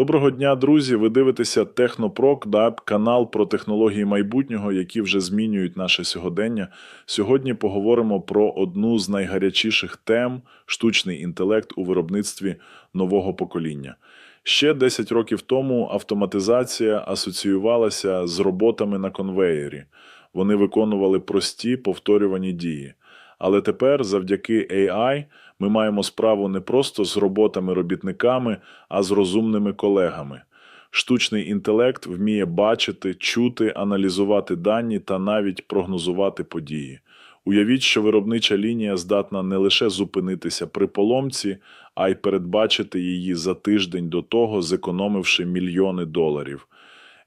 Доброго дня, друзі! Ви дивитеся Технопрок, канал про технології майбутнього, які вже змінюють наше сьогодення. Сьогодні поговоримо про одну з найгарячіших тем штучний інтелект у виробництві нового покоління. Ще 10 років тому автоматизація асоціювалася з роботами на конвеєрі. Вони виконували прості повторювані дії. Але тепер, завдяки AI, ми маємо справу не просто з роботами-робітниками, а з розумними колегами. Штучний інтелект вміє бачити, чути, аналізувати дані та навіть прогнозувати події. Уявіть, що виробнича лінія здатна не лише зупинитися при поломці, а й передбачити її за тиждень до того, зекономивши мільйони доларів.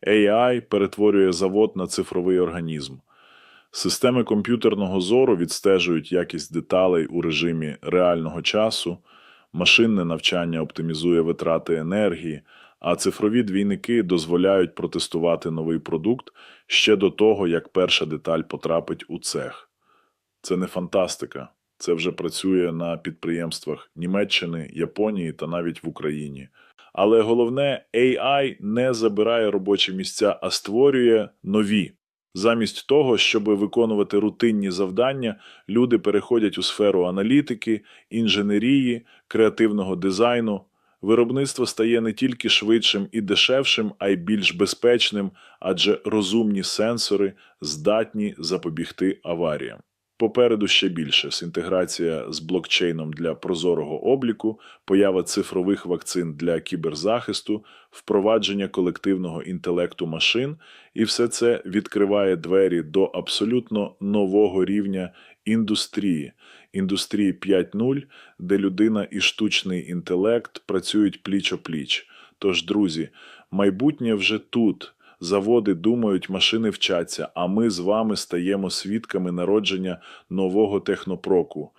AI перетворює завод на цифровий організм. Системи комп'ютерного зору відстежують якість деталей у режимі реального часу, машинне навчання оптимізує витрати енергії, а цифрові двійники дозволяють протестувати новий продукт ще до того, як перша деталь потрапить у цех. Це не фантастика, це вже працює на підприємствах Німеччини, Японії та навіть в Україні. Але головне, AI не забирає робочі місця, а створює нові. Замість того, щоб виконувати рутинні завдання, люди переходять у сферу аналітики, інженерії, креативного дизайну. Виробництво стає не тільки швидшим і дешевшим, а й більш безпечним, адже розумні сенсори здатні запобігти аваріям. Попереду ще більше інтеграція з блокчейном для прозорого обліку, поява цифрових вакцин для кіберзахисту, впровадження колективного інтелекту машин, і все це відкриває двері до абсолютно нового рівня індустрії, індустрії 5.0, де людина і штучний інтелект працюють пліч-о-пліч. Тож, друзі, майбутнє вже тут. Заводи думають, машини вчаться, а ми з вами стаємо свідками народження нового технопроку.